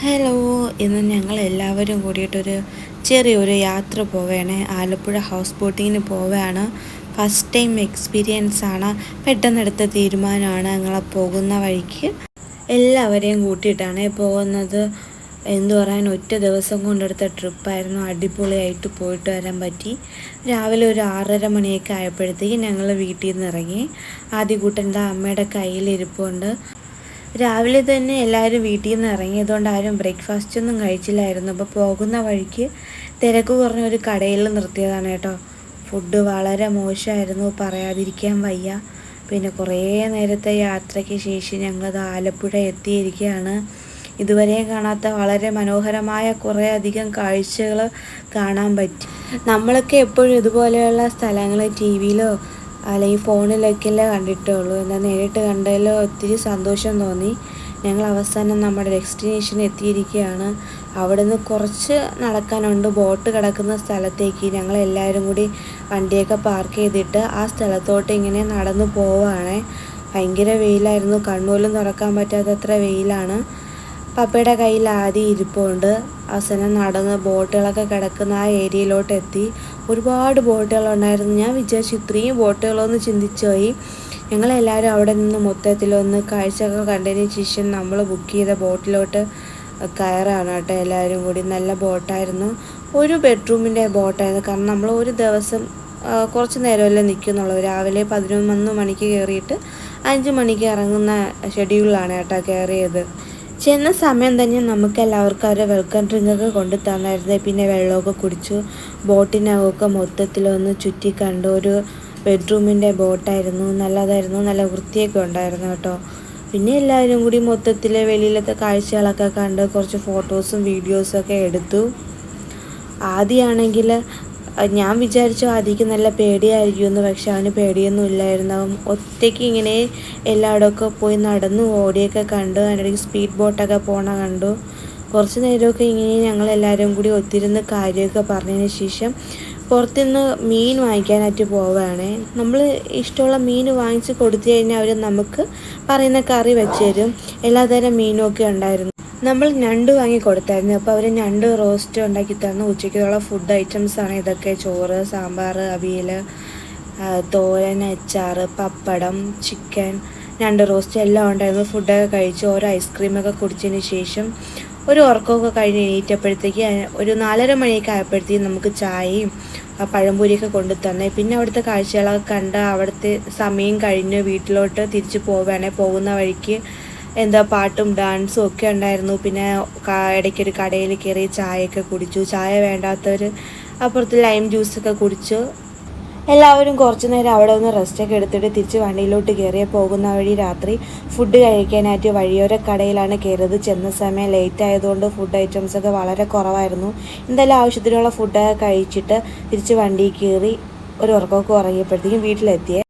Hello ഇന്ന് ഞങ്ങൾ എല്ലാവരും കൂടിയിട്ടൊരു ചെറിയൊരു യാത്ര പോവുകയാണ് ആലപ്പുഴ ഹൗസ് ബോട്ടിങ്ങിന് പോവുകയാണ് ഫസ്റ്റ് ടൈം എക്സ്പീരിയൻസ് ആണ്. പെട്ടെന്നെടുത്ത തീരുമാനമാണ് ഞങ്ങൾ പോകുന്ന വഴിക്ക്. എല്ലാവരെയും കൂട്ടിയിട്ടാണ് പോകുന്നത്. എന്തു പറയാൻ ഒറ്റ ദിവസം കൊണ്ടെടുത്ത ട്രിപ്പായിരുന്നു. അടിപൊളിയായിട്ട് പോയിട്ട് വരാൻ പറ്റി. രാവിലെ ഒരു ആറര മണിയൊക്കെ ആയപ്പോഴത്തേക്ക് ഞങ്ങൾ വീട്ടിൽ നിന്ന് ഇറങ്ങി. ആദ്യ കൂട്ടന്റെ അമ്മയുടെ കയ്യിലിരിപ്പുണ്ട്. രാവിലെ തന്നെ എല്ലാവരും വീട്ടിൽ നിന്ന് ഇറങ്ങിയതുകൊണ്ട് ആരും ബ്രേക്ക്ഫാസ്റ്റ് ഒന്നും കഴിച്ചില്ലായിരുന്നു. അപ്പോൾ പോകുന്ന വഴിക്ക് തിരക്ക് കുറഞ്ഞ ഒരു കടയിൽ നിർത്തിയതാണ് കേട്ടോ. ഫുഡ് വളരെ മോശമായിരുന്നു. പറയാതിരിക്കാൻ വയ്യ. പിന്നെ കുറേ നേരത്തെ യാത്രയ്ക്ക് ശേഷം ഞങ്ങളത് ആലപ്പുഴ എത്തിയിരിക്കുകയാണ്. ഇതുവരെ കാണാത്ത വളരെ മനോഹരമായ കുറേ അധികം കാഴ്ചകൾ കാണാൻ പറ്റി. നമ്മളൊക്കെ എപ്പോഴും ഇതുപോലെയുള്ള സ്ഥലങ്ങൾ ടി വിയിലോ അല്ലെങ്കിൽ ഫോണിലൊക്കെയല്ലേ കണ്ടിട്ടുള്ളൂ. എന്നാൽ നേരിട്ട് കണ്ടതിൽ ഒത്തിരി സന്തോഷം തോന്നി. ഞങ്ങൾ അവസാനം നമ്മുടെ ഡെസ്റ്റിനേഷൻ എത്തിയിരിക്കുകയാണ്. അവിടെ നിന്ന് കുറച്ച് നടക്കാനുണ്ട്. ബോട്ട് കിടക്കുന്ന സ്ഥലത്തേക്ക് ഞങ്ങൾ എല്ലാവരും കൂടി വണ്ടിയൊക്കെ പാർക്ക് ചെയ്തിട്ട് ആ സ്ഥലത്തോട്ട് ഇങ്ങനെ നടന്നു പോവുകയാണ് ഭയങ്കര വെയിലായിരുന്നു. കണ്ണുപോലും തുറക്കാൻ പറ്റാത്തത്ര വെയിലാണ്. പപ്പയുടെ കയ്യിൽ ആദ്യം ഇരിപ്പുണ്ട്. അവസാനം നടന്ന് ബോട്ടുകളൊക്കെ കിടക്കുന്ന ആ ഏരിയയിലോട്ട് എത്തി. ഒരുപാട് ബോട്ടുകളുണ്ടായിരുന്നു ഞാൻ വിചാരിച്ചു ഇത്രയും ബോട്ടുകളൊന്ന് ചിന്തിച്ചു പോയി. ഞങ്ങളെല്ലാവരും അവിടെ നിന്ന് മൊത്തത്തിലൊന്ന് കാഴ്ചയൊക്കെ കണ്ടതിന് ശേഷം നമ്മൾ ബുക്ക് ചെയ്ത ബോട്ടിലോട്ട് കയറാണ് കേട്ടോ എല്ലാവരും കൂടി. നല്ല ബോട്ടായിരുന്നു. ഒരു ബെഡ്റൂമിന്റെ ബോട്ടായിരുന്നു. കാരണം നമ്മൾ ഒരു ദിവസം കുറച്ച് നേരമല്ലേ നിൽക്കുന്നുള്ളൂ. രാവിലെ പതിനൊന്ന് മണിക്ക് കയറിയിട്ട് അഞ്ച് മണിക്ക് ഇറങ്ങുന്ന ഷെഡ്യൂളാണ് കേട്ടോ കയറിയത്. ചെന്ന സമയം തന്നെ നമുക്ക് എല്ലാവർക്കും അവരെ വെൽക്കം ഡ്രിങ്കൊക്കെ കൊണ്ടു തന്നായിരുന്നു. പിന്നെ വെള്ളമൊക്കെ കുടിച്ചു. ബോട്ടിനകമൊക്കെ മൊത്തത്തിലൊന്ന് ചുറ്റി കണ്ടു ഒരു ബെഡ്റൂമിന്റെ ബോട്ടായിരുന്നു. നല്ലതായിരുന്നു. നല്ല വൃത്തിയൊക്കെ ഉണ്ടായിരുന്നു കേട്ടോ. പിന്നെ എല്ലാവരും കൂടി മൊത്തത്തിൽ വെളിയിലത്തെ കാഴ്ചകളൊക്കെ കണ്ട് കുറച്ച് ഫോട്ടോസും വീഡിയോസും ഒക്കെ എടുത്തു. ആദ്യമാണെങ്കിൽ ഞാൻ വിചാരിച്ചു ആദ്യക്ക് നല്ല പേടിയായിരിക്കുമെന്ന് പക്ഷെ അവന് പേടിയൊന്നും ഇല്ലായിരുന്നു. അവൻ ഒറ്റയ്ക്ക് ഇങ്ങനെ എല്ലായിടമൊക്കെ പോയി നടന്നു ഓടിയൊക്കെ കണ്ടു. അതിനിടയ്ക്ക് സ്പീഡ് ബോട്ടൊക്കെ പോണ കണ്ടു. കുറച്ച് നേരമൊക്കെ ഇങ്ങനെ ഞങ്ങൾ എല്ലാവരും കൂടി ഒത്തിരുന്ന് കാര്യമൊക്കെ പറഞ്ഞതിന് ശേഷം പുറത്തുനിന്ന് മീൻ വാങ്ങിക്കാനായിട്ട് പോവുകയാണേ. നമ്മൾ ഇഷ്ടമുള്ള മീൻ വാങ്ങിച്ച് കൊടുത്തു കഴിഞ്ഞാൽ അവർ നമുക്ക് പറയുന്ന കറി വെച്ച് തരും. എല്ലാതരം മീനും ഒക്കെ ഉണ്ടായിരുന്നു. നമ്മൾ ഞണ്ട് വാങ്ങി കൊടുത്തായിരുന്നു. അപ്പോൾ അവർ ഞണ്ട് റോസ്റ്റ് ഉണ്ടാക്കി തന്നു. ഉച്ചയ്ക്കുള്ള ഫുഡ് ഐറ്റംസ് ആണ് ഇതൊക്കെ. ചോറ് സാമ്പാർ അവിയൽ തോരൻ അച്ചാർ പപ്പടം ചിക്കൻ ഞണ്ട് റോസ്റ്റ് എല്ലാം ഉണ്ടായിരുന്നു. ഫുഡൊക്കെ കഴിച്ച് ഓരോ ഐസ്ക്രീമൊക്കെ കുടിച്ചതിന് ശേഷം ഒരു ഉറക്കമൊക്കെ കഴിഞ്ഞ് എണീറ്റപ്പോഴത്തേക്ക് ഒരു നാലര മണിയൊക്കെ ആയപ്പോഴത്തേക്കും നമുക്ക് ചായയും പഴംപൊരിയൊക്കെ കൊണ്ടു തന്നെ. പിന്നെ അവിടുത്തെ കാഴ്ചകളൊക്കെ കണ്ട് അവിടുത്തെ സമയം കഴിഞ്ഞ് വീട്ടിലോട്ട് തിരിച്ചു പോവുകയാണെങ്കിൽ പോകുന്ന വഴിക്ക് എന്താ പാട്ടും ഡാൻസും ഒക്കെ ഉണ്ടായിരുന്നു. പിന്നെ ഇടയ്ക്കൊരു കടയിൽ കയറി ചായയൊക്കെ കുടിച്ചു. ചായ വേണ്ടാത്തവർ അപ്പുറത്ത് ലൈം ജ്യൂസൊക്കെ കുടിച്ചു. എല്ലാവരും കുറച്ച് നേരം അവിടെ ഒന്ന് റെസ്റ്റൊക്കെ എടുത്തിട്ട് തിരിച്ച് വണ്ടിയിലോട്ട് കയറിയ പോകുന്ന വഴി രാത്രി ഫുഡ് കഴിക്കാനായിട്ട് വഴിയോര കടയിലാണ് കയറിയത്. ചെന്ന സമയം ലേറ്റ് ആയതുകൊണ്ട് ഫുഡ് ഐറ്റംസൊക്കെ വളരെ കുറവായിരുന്നു. എന്തായാലും ആവശ്യത്തിനുള്ള ഫുഡൊക്കെ കഴിച്ചിട്ട് തിരിച്ച് വണ്ടിയിൽ കയറി ഒരു ഉറക്കമൊക്കെ ഉറങ്ങിയപ്പോഴത്തേക്കും വീട്ടിലെത്തിയേ.